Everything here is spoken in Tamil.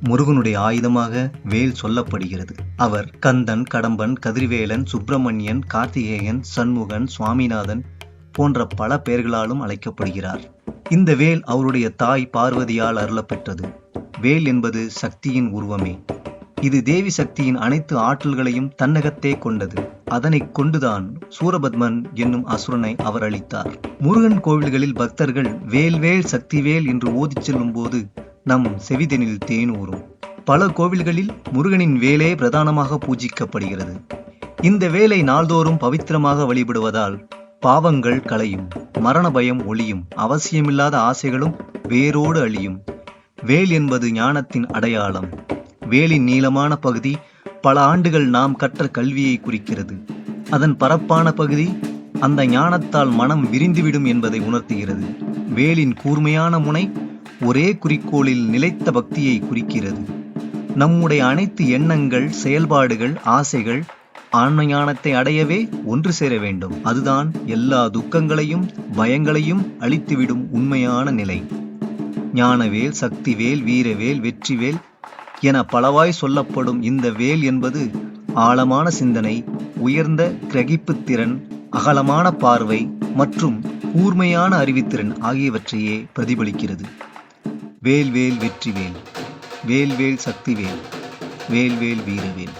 முருகனுடைய ஆயுதமாக வேல் சொல்லப்படுகிறது. அவர் கந்தன் கடம்பன் கதிர்வேலன் சுப்பிரமணியன் கார்த்திகேயன் சண்முகன் சுவாமிநாதன் போன்ற பல பெயர்களாலும் அழைக்கப்படுகிறார். இந்த வேல் அவருடைய தாய் பார்வதியால் அருளப்பெற்றது. வேல் என்பது சக்தியின் உருவமே. இது தேவி சக்தியின் அனைத்து ஆற்றல்களையும் தன்னகத்தே கொண்டது. அதனை கொண்டுதான் சூரபத்மன் என்னும் அசுரனை அவர் அளித்தார். முருகன் கோவில்களில் பக்தர்கள் வேல்வேல் சக்திவேல் என்று ஓதிச் செல்லும் போது நம் செவிதனில் தேனூரும் பல கோவில்களில் முருகனின் வேலே பிரதானமாக பூஜிக்கப்படுகிறது. இந்த வேலை நாள்தோறும் பவித்திரமாக வழிபடுவதால் பாவங்கள் களையும் மரண பயம் ஒளியும் அவசியமில்லாத ஆசைகளும் வேரோடு அழியும். வேல் என்பது ஞானத்தின் அடையாளம். வேலின் நீளமான பகுதி பல ஆண்டுகள் நாம் கற்ற கல்வியை குறிக்கிறது. அதன் பரப்பான பகுதி அந்த ஞானத்தால் மனம் விரிந்துவிடும் என்பதை உணர்த்துகிறது. வேலின் கூர்மையான முனை ஒரே குறிக்கோளில் நிலைத்த பக்தியை குறிக்கிறது. நம்முடைய அனைத்து எண்ணங்கள் செயல்பாடுகள் ஆசைகள் ஆன்ம ஞானத்தை அடையவே ஒன்று சேர வேண்டும். அதுதான் எல்லா துக்கங்களையும் பயங்களையும் அழித்துவிடும் உண்மையான நிலை. ஞானவேல் சக்திவேல் வீரவேல் வெற்றிவேல் என பலவாய் சொல்லப்படும் இந்த வேல் என்பது ஆழமான சிந்தனை உயர்ந்த கிரகிப்புத்திறன் அகலமான பார்வை மற்றும் கூர்மையான அறிவுத்திறன் ஆகியவற்றையே பிரதிபலிக்கிறது. வேல்வேல் வெற்றிவேல் வேல்வேல் சக்திவேல் வேல் வீரவேல்